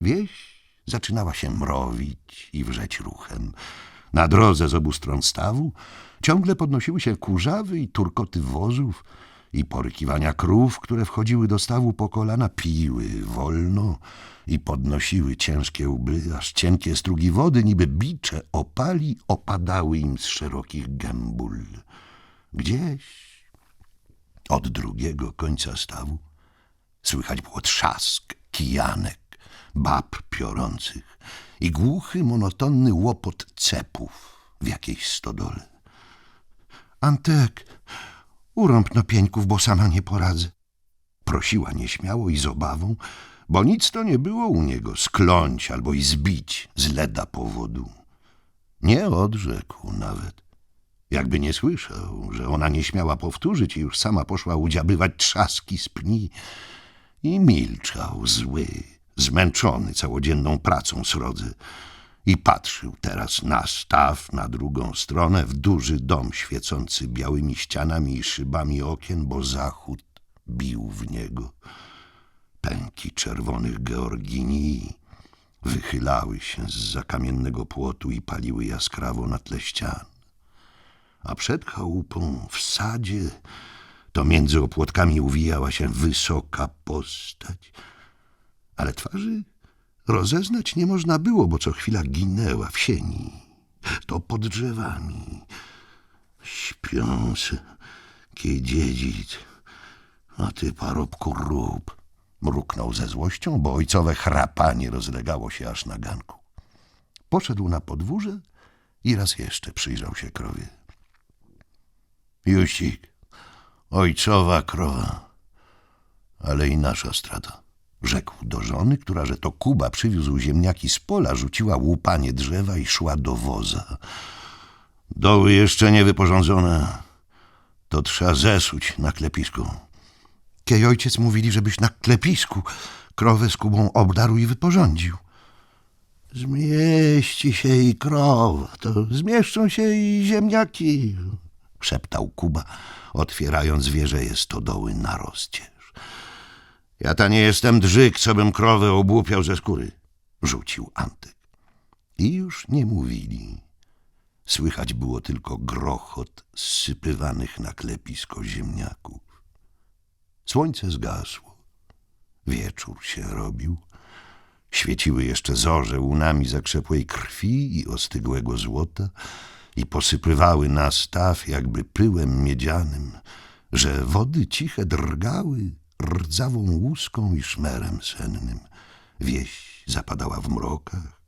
Wieś zaczynała się mrowić i wrzeć ruchem. Na drodze z obu stron stawu ciągle podnosiły się kurzawy i turkoty wozów i porykiwania krów, które wchodziły do stawu po kolana, piły wolno i podnosiły ciężkie łby, aż cienkie strugi wody, niby bicze opali, opadały im z szerokich gębul. Gdzieś od drugiego końca stawu słychać było trzask kijanek, bab piorących i głuchy, monotonny łopot cepów w jakiejś stodole. Antek, urąb no pieńków, bo sama nie poradzę. Prosiła nieśmiało i z obawą, bo nic to nie było u niego skląć albo i zbić z leda powodu. Nie odrzekł nawet. Jakby nie słyszał, że ona nie śmiała powtórzyć i już sama poszła udziabywać trzaski z pni. I milczał zły, zmęczony całodzienną pracą srodzy. I patrzył teraz na staw, na drugą stronę, w duży dom świecący białymi ścianami i szybami okien, bo zachód bił w niego. Pęki czerwonych georginii wychylały się z kamiennego płotu i paliły jaskrawo na tle ścian. A przed chałupą w sadzie to między opłotkami uwijała się wysoka postać, ale twarzy rozeznać nie można było, bo co chwila ginęła w sieni. To pod drzewami. Śpiący dziedzic, a ty parobku rób. Mruknął ze złością, bo ojcowe chrapanie rozlegało się aż na ganku. Poszedł na podwórze i raz jeszcze przyjrzał się krowie. Jusik, ojcowa krowa, ale i nasza strata. Rzekł do żony, która, że to Kuba przywiózł ziemniaki z pola, rzuciła łupanie drzewa i szła do woza. Doły jeszcze nie wyporządzone. To trzeba zesuć na klepisku. Kiej ojciec mówili, żebyś na klepisku krowę z Kubą obdarł i wyporządził. Zmieści się i krowa, to zmieszczą się i ziemniaki, szeptał Kuba, otwierając wieżeje stodoły na rozcież. Ja ta nie jestem drzyk, co bym krowę obłupiał ze skóry, rzucił Antek. I już nie mówili. Słychać było tylko grochot zsypywanych na klepisko ziemniaków. Słońce zgasło. Wieczór się robił. Świeciły jeszcze zorze łunami zakrzepłej krwi i ostygłego złota i posypywały na staw jakby pyłem miedzianym, że wody ciche drgały rdzawą łuską i szmerem sennym. Wieś zapadała w mrokach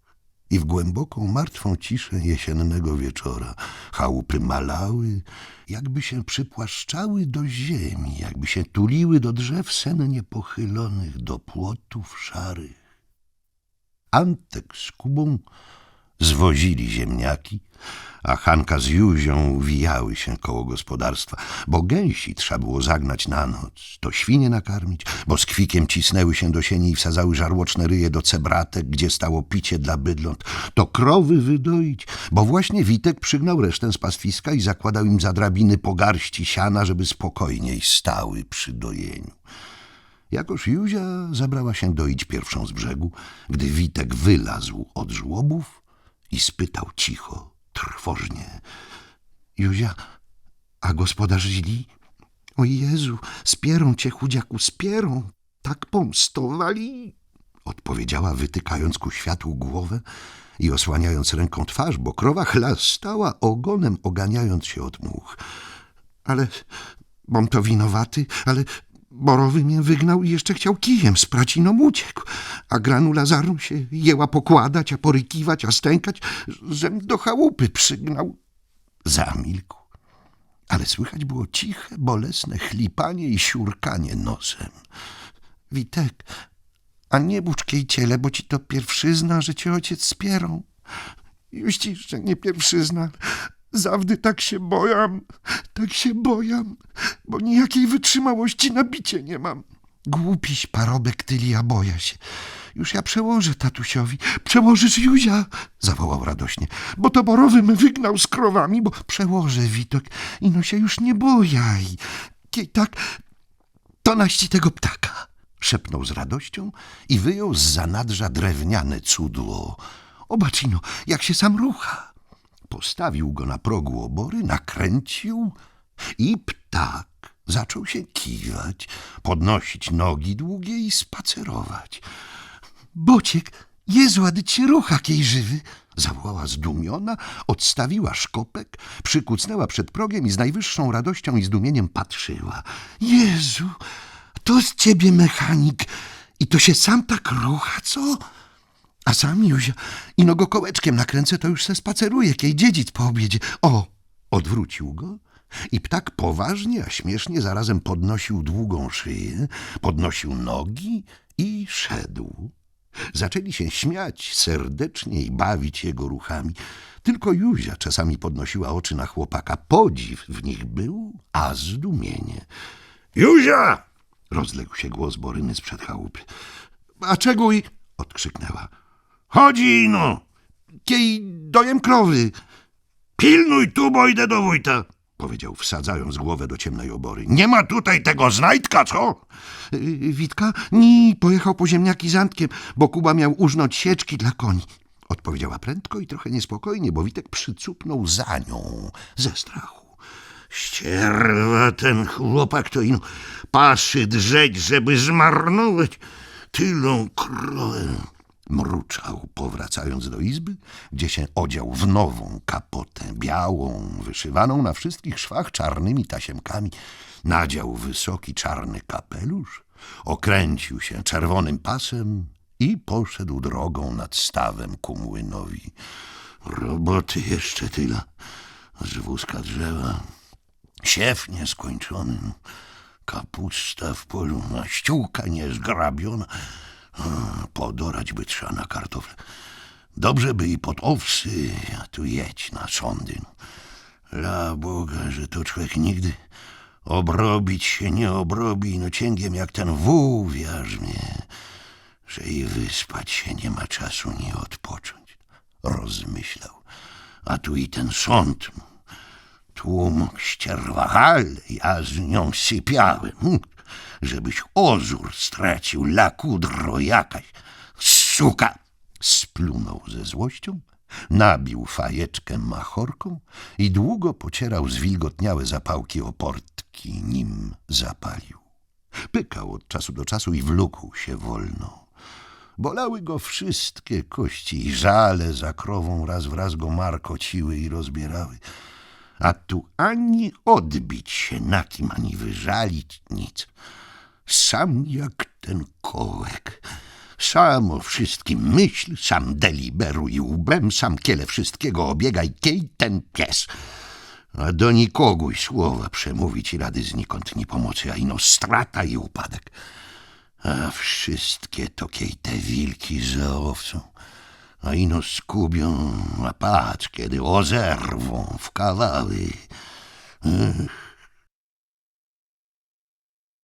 i w głęboką, martwą ciszę jesiennego wieczora chałupy malały, jakby się przypłaszczały do ziemi, jakby się tuliły do drzew sennie pochylonych, do płotów szarych. Antek z Kubą zwozili ziemniaki, a Hanka z Józią wijały się koło gospodarstwa, bo gęsi trzeba było zagnać na noc, to świnie nakarmić, bo z kwikiem cisnęły się do sieni i wsadzały żarłoczne ryje do cebratek, gdzie stało picie dla bydląt, to krowy wydoić, bo właśnie Witek przygnał resztę z pastwiska i zakładał im za drabiny po garści siana, żeby spokojniej stały przy dojeniu. Jakoż Józia zabrała się doić pierwszą z brzegu, gdy Witek wylazł od żłobów i spytał cicho, trwożnie. Józia, a gospodarz źli? O Jezu, spierą cię, chudziaku, spierą. Tak pomstowali, odpowiedziała, wytykając ku światłu głowę i osłaniając ręką twarz, bo krowa chlastała ogonem, oganiając się od much. Ale, bom to winowaty, ale Borowy mnie wygnał i jeszcze chciał kijem sprać i uciekł. A granula zarnu się jęła pokładać, a porykiwać, a stękać, żem do chałupy przygnał. Zamilkł, ale słychać było ciche, bolesne chlipanie i siurkanie nosem. Witek, a nie buczkiej ciele, bo ci to pierwszyzna, że cię ojciec spierą. Już ci, że nie pierwszyzna, Zawdy tak się bojam, tak się bojam, bo nijakiej wytrzymałości na bicie nie mam. Głupiś parobek tylia, boja się. Już ja przełożę tatusiowi. Przełożysz Józia, zawołał radośnie, bo to borowym wygnał z krowami, bo przełożę Witok i no się już nie bojaj. Kiej tak, to naści tego ptaka. szepnął z radością i wyjął z zanadrza drewniane cudło. Obaczino, jak się sam rucha. Postawił go na progu obory, nakręcił i ptak zaczął się kiwać, podnosić nogi długie i spacerować. Bociek, Jezu, a ci rucha, kiej żywy! Zawołała zdumiona, odstawiła szkopek, przykucnęła przed progiem i z najwyższą radością i zdumieniem patrzyła. Jezu, to z ciebie mechanik i to się sam tak rucha, co? A sam Józia, ino go kołeczkiem nakręcę, to już se spaceruje, kiej dziedzic po obiedzie. O, odwrócił go i ptak poważnie, a śmiesznie zarazem podnosił długą szyję, podnosił nogi i szedł. Zaczęli się śmiać serdecznie i bawić jego ruchami. Tylko Józia czasami podnosiła oczy na chłopaka. Podziw w nich był, a zdumienie. Józia! Rozległ się głos Boryny sprzed chałupy. A czego i... odkrzyknęła. Chodzi no! Kiej dojem krowy. Pilnuj tu, bo idę do wójta, powiedział, wsadzając głowę do ciemnej obory. Nie ma tutaj tego znajdka, co? Witka? Nie, pojechał po ziemniaki z Antkiem, bo Kuba miał użnąć sieczki dla koni. Odpowiedziała prędko i trochę niespokojnie, bo Witek przycupnął za nią ze strachu. Ścierwa ten chłopak to ino paszy drzeć, żeby zmarnować tylą krowę. Mruczał, powracając do izby, gdzie się odział w nową kapotę, białą, wyszywaną na wszystkich szwach czarnymi tasiemkami. Nadział wysoki czarny kapelusz, okręcił się czerwonym pasem i poszedł drogą nad stawem ku młynowi. Roboty jeszcze tyle z wózka drzewa. Siew nieskończony, kapusta w polu, a ściółka niezgrabiona. Podorać by trzeba na kartofle. Dobrze by i pod owsy, a tu jedź na sądy. La Boga, że to człowiek nigdy obrobić się nie obrobi, no cięgiem jak ten wół wiarzmie, że i wyspać się nie ma czasu, ni odpocząć. Rozmyślał. A tu i ten sąd. Tłum ścierwa, ale ja z nią sypiałem. Żebyś ozór stracił, lakudro jakaś. Suka! Splunął ze złością, nabił fajeczkę machorką i długo pocierał zwilgotniałe zapałki o portki, nim zapalił. Pykał od czasu do czasu i wlókł się wolno. Bolały go wszystkie kości i żale za krową raz w raz go markociły i rozbierały. A tu ani odbić się na kim, ani wyżalić nic. Sam jak ten kołek. Sam o wszystkim myśl, sam deliberuj łbem, sam kiele wszystkiego obiegaj, kiej ten pies. A do nikoguj słowa przemówić i rady znikąd nie pomocy, a ino strata i upadek. A wszystkie to kiej te wilki za owcą. A ino skubią, a patrz, kiedy ozerwą w kawały. Ech,